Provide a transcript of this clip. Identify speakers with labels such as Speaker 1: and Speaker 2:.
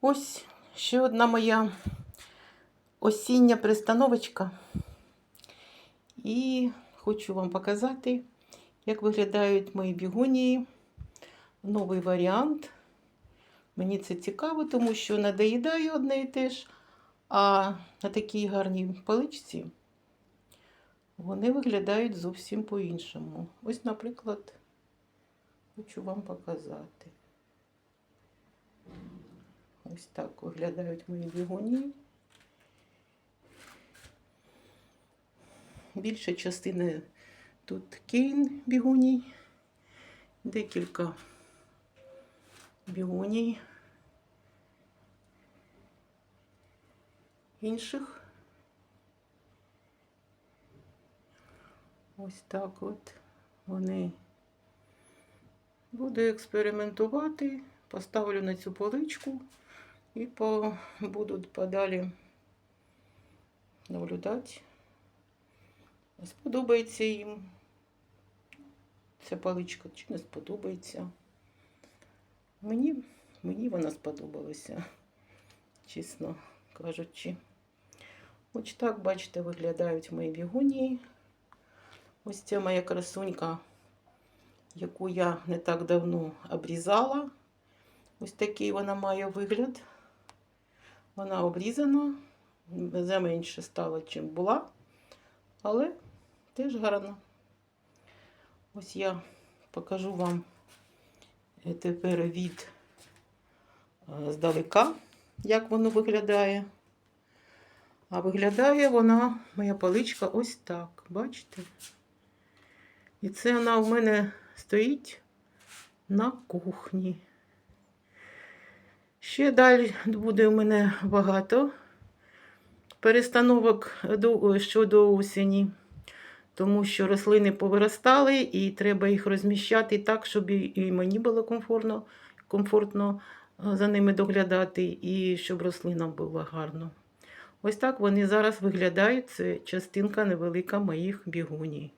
Speaker 1: Ось ще одна моя осіння пристановочка. І хочу вам показати, як виглядають мої бігонії. Новий варіант. Мені це цікаво, тому що надоїдаю одне і те ж. А на такій гарній паличці вони виглядають зовсім по-іншому. Ось, наприклад, хочу вам показати. Ось так виглядають мої бігуні. Більша частина тут кейн бігуній, декілька бігуній інших. Ось так от вони буду експериментувати, поставлю на цю поличку і по, буду подалі наблюдати. Сподобається їм ця паличка чи не сподобається. Мені, мені вона сподобалася, чесно кажучи. Ось так, бачите, виглядають мої бігонії. Ось ця моя красунька, яку я не так давно обрізала. Ось такий вона має вигляд. Вона обрізана, заменше стала, чим була, але теж гарно. Ось я покажу вам тепер від е, здалека, як воно виглядає. А виглядає вона, моя паличка, ось так. Бачите? І це вона у мене стоїть на кухні. Ще далі буде у мене багато перестановок щодо осені, тому що рослини повиростали і треба їх розміщати так, щоб і мені було комфортно, комфортно е, за ними доглядати, і щоб рослинам було гарно. Ось так вони зараз виглядають. Це частинка невелика моїх бігуній.